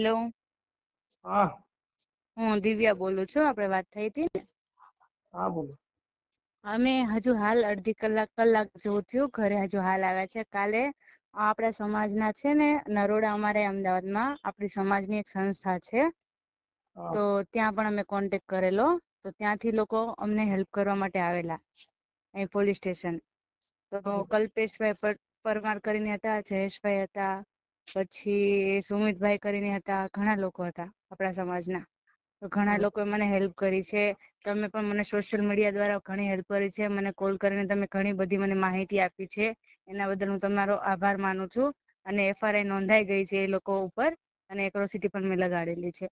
Hello હા. હું દિવ્યા બોલું છું આપણે વાત થઈ હતી ને? હા બોલો. અમે હજુ હાલ અડધી કલાક કલાક જેવું થયું ઘરે હજુ હાલ આવ્યા છે. કાલે આપણા સમાજના છે ને નરોડા અમારે અમદાવાદમાં આપણી સમાજની એક સંસ્થા છે. તો ત્યાં પણ અમે કોન્ટેક કરેલો. તો ત્યાંથી લોકો અમને હેલ્પ કરવા માટે આવેલા અહીં પોલીસ સ્ટેશન તો કલ્પેશભાઈ પરમાર કરીને હતા જયેશભાઈ હતા. પછી સુમિતભાઈ કરીને હતા ઘણા લોકો હતા આપણા સમાજના. તો ઘણા. લોકોએ મને હેલ્પ કરી છે. તમે પણ મને સોશિયલ મીડિયા દ્વારા ઘણી હેલ્પ કરી છે. મને કોલ કરીને તમે ઘણી બધી મને માહિતી આપી છે. એના બદલ હું તમારો આભાર માનું છું. અને એફઆરઆઈ નોંધાઈ ગઈ છે એ લોકો ઉપર અને એક્રોસિટી પણ મેં લગાડેલી છે.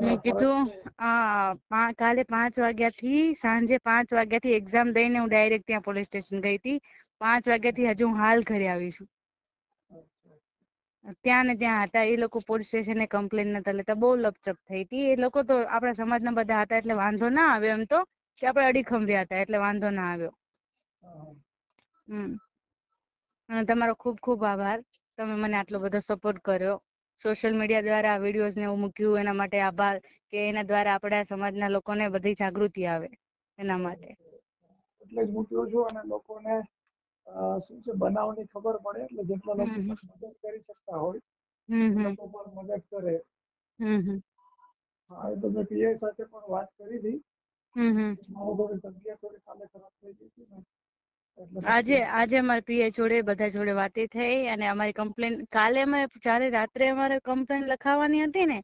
મેં કીધું આ કાલે પાંચ વાગ્યાથી સાંજે પાંચ વાગ્યાથી એક્ઝામ દઈને હું ડાયરેક્ટ ત્યાં પોલીસ સ્ટેશન ગઈ હતી. પાંચ વાગ્યાથી હજુ હું હાલ ઘરે આવી છું. ત્યાં ને ત્યાં હતા એ લોકો પોલીસ સ્ટેશને કમ્પ્લેન નતા લેતા બહુ લપચપ થઈ હતી. એ લોકો તો આપણા સમાજના બધા હતા એટલે વાંધો ના આવ્યો એમ તો કે આપણે અડીખમ રહ્યા હતા એટલે વાંધો ના આવ્યો. હમ. તમારો ખૂબ ખૂબ આભાર. તમે મને આટલો બધો સપોર્ટ કર્યો. સોશિયલ મીડિયા દ્વારા વિડીયોઝ ને એવું મૂક્યું એના માટે આભાર કે એના દ્વારા આપણા સમાજના લોકોને બધી જાગૃતિ આવે એના માટે. એટલે જ મૂક્યો છું અને લોકોને શું છે બનાવની ખબર પડે એટલે જેટલા લોકો મદદ કરી શકતા હોય લોકો પણ મદદ કરે. હમ હમ. હા એ તો મેં પીઆઈ સાથે પણ વાત કરી હતી. હમ હમ. મારી થોડી તબિયત થોડી કાલે ખરાબ થઈ ગઈ હતી ને. આજે આજે અમારે પીએ જોડે બધા જોડે વાતે થઈ અને અમારી કમ્પ્લેન કાલે અમે જ્યારે રાત્રે અમારે કમ્પ્લેન લખાવવાની હતી ને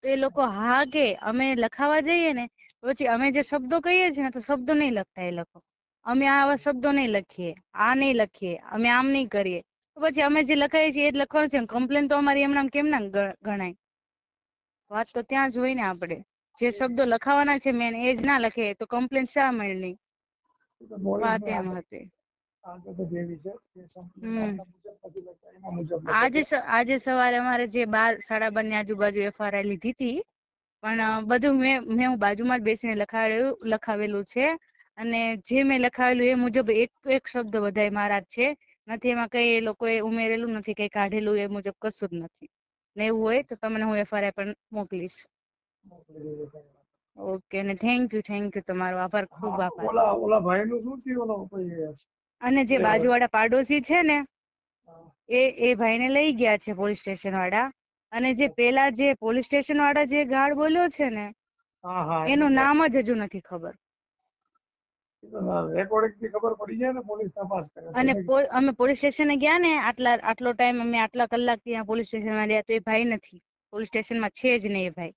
તો એ લોકો હા કે અમે લખાવા જઈએ ને પછી અમે જે શબ્દો કહીએ છીએ ને તો શબ્દો નહીં લખતા એ લોકો. અમે આવા શબ્દો નહીં લખીએ આ નહીં લખીએ અમે આમ નહીં કરીએ. તો પછી અમે જે લખાઈએ છીએ એ જ લખવાનું છે કમ્પ્લેન તો અમારી એમનામ કેમ ના ગણાય? વાત તો ત્યાં જોઈને આપણે. જે શબ્દો લખાવાના છે મેન એ જ ના લખે તો કમ્પ્લેન શા મળે નહીં? વાત એમ હતી. આજે આજે સવારે અમારે જે બાર સાડા બારની આજુબાજુ એફઆરઆઈ લીધી હતી પણ બધું મેં મેં હું બાજુમાં જ બેસીને લખાવેલું લખાવેલું છે. અને જે મેં લખાવેલું એ મુજબ એક એક શબ્દ બધાય મારા જ છે. નથી એમાં કઈ એ લોકોએ ઉમેરેલું નથી કઈ કાઢેલું એ મુજબ કશું જ નથી. ને એવું હોય તો તમને હું એફઆરઆઈ પણ મોકલીશ. ઓકે ને થેન્ક યુ થેન્ક યુ તમારો. આભાર. ખૂબ આભાર. ઓલા ઓલા ભાઈ નું શું થયું ઓલો અને જે. બાજુવાળા પાડોશી છે ને એ એ ભાઈને લઈ ગયા છે પોલીસ સ્ટેશન વાળા અને જે પેલા જે પોલીસ સ્ટેશન વાળા જે ગાર્ડ બોલ્યો છે ને એનું નામ જ હજુ નથી ખબર. રેકોર્ડિંગથી ખબર પડી જાય ને પોલીસ તપાસ કરે. અને અમે પોલીસ સ્ટેશને ગયા ને આટલા આટલો ટાઈમ અમે આટલા કલાક ત્યાં પોલીસ સ્ટેશનમાં રહ્યા તો એ ભાઈ નથી. પોલીસ સ્ટેશનમાં છે જ નહીં એ ભાઈ.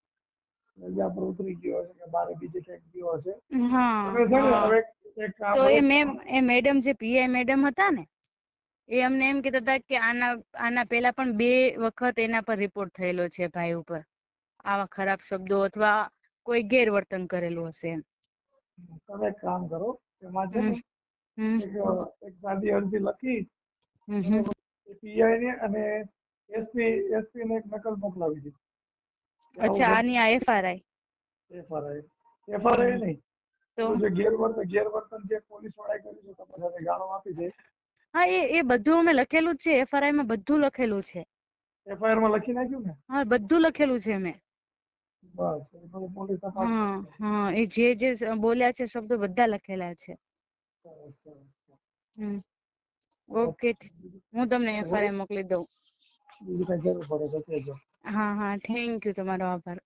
રજા પર ઉતરી ગયો હશે કે બારે બીજે ક્યાંક ગયો હશે. તમે છે ને હવે તો એ મેમ એ મેડમ જે પીઆઈ મેડમ હતા ને એ અમને એમ કહેતા હતા કે આના આના પહેલા પણ બે વખત એના પર રિપોર્ટ થયેલો છે ભાઈ ઉપર. આવા ખરાબ શબ્દો અથવા કોઈ ગેરવર્તન કરેલું હશે એમ. તમે કામ કરો એમાં છે એક સાદી અરજી લખી પીઆઈ ને અને એસપી એસપી ને એક નકલ મોકલાવી દીધી અચ્છા આની આ એફઆરઆઈ એફઆરઆઈ એફઆરઆઈ નહીં. તો? તો જે ગેરવર્તન ગેરવર્તન જે પોલીસ વાળાએ કર્યું છે તમારી સાથે ગાળો આપી છે. હા એ એ બધું અમે લખેલું જ છે. એફઆરઆઈ માં બધું લખેલું છે. એફઆઈઆરમાં લખી નાખ્યું ને? હા બધું લખેલું છે મેં બસ પોલીસ હા હા એ જે જે બોલ્યા છે શબ્દો બધા લખેલા છે. ઓકે હું તમને એફઆરઆઈ મોકલી દઉં. બીજી કઈ જરૂર પડે તો કહેજો હા હા થેન્ક યુ તમારો આભાર